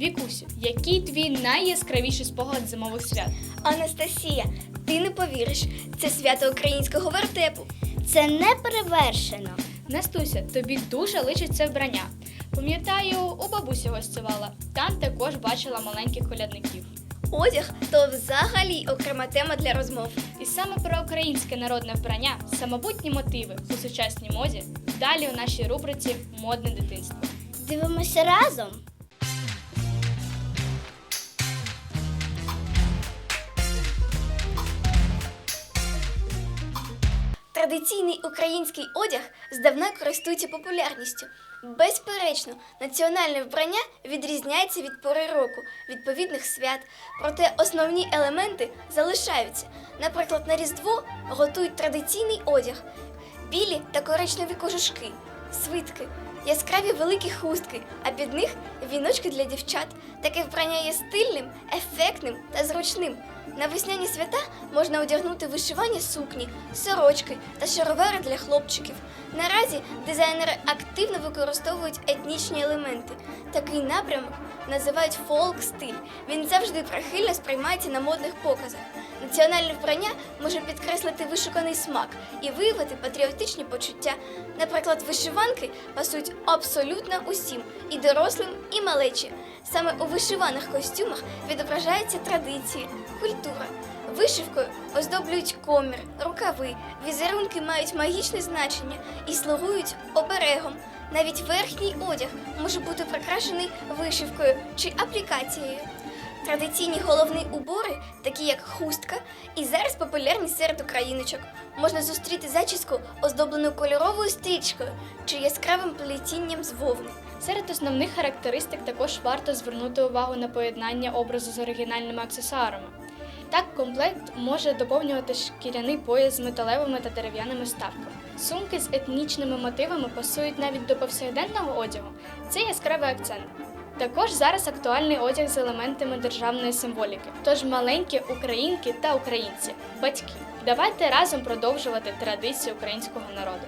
Вікусю, який твій найяскравіший спогад зимових свят? Анастасія, ти не повіриш, це свято українського вертепу. Це не перевершено. Настуся, тобі дуже личить це вбрання. Пам'ятаю, у бабусі гостювала. Там також бачила маленьких колядників. Одяг то взагалі окрема тема для розмов. І саме про українське народне вбрання, самобутні мотиви у сучасній моді. Далі у нашій рубриці Модне дитинство. Дивимося разом. Традиційний український одяг здавна користується популярністю. Безперечно, національне вбрання відрізняється від пори року, відповідних свят, проте основні елементи залишаються. Наприклад, на Різдво готують традиційний одяг: білі та коричневі кожушки, свитки, яскраві великі хустки, а під них віночки для дівчат. Таке вбрання є стильним, ефектним та зручним. На весняні свята можна одягнути вишивані сукні, сорочки та шаровари для хлопчиків. Наразі дизайнери активно використовують етнічні елементи. Такий напрямок називають фолк-стиль. Він завжди прихильно сприймається на модних показах. Національне вбрання може підкреслити вишуканий смак і виявити патріотичні почуття. Наприклад, вишиванки пасують абсолютно усім і дорослим, і малечі. Саме у вишиваних костюмах відображаються традиції, культура. Вишивкою оздоблюють комір, рукави, візерунки мають магічне значення і слугують оберегом. Навіть верхній одяг може бути прикрашений вишивкою чи аплікацією. Традиційні головні убори, такі як хустка, і зараз популярні серед україночок. Можна зустріти зачіску, оздоблену кольоровою стрічкою чи яскравим плетінням з вовни. Серед основних характеристик також варто звернути увагу на поєднання образу з оригінальними аксесуарами. Так, комплект може доповнювати шкіряний пояс з металевими та дерев'яними ставками. Сумки з етнічними мотивами пасують навіть до повсякденного одягу. Це яскравий акцент. Також зараз актуальний одяг з елементами державної символіки. Тож маленькі українки та українці, батьки, давайте разом продовжувати традиції українського народу.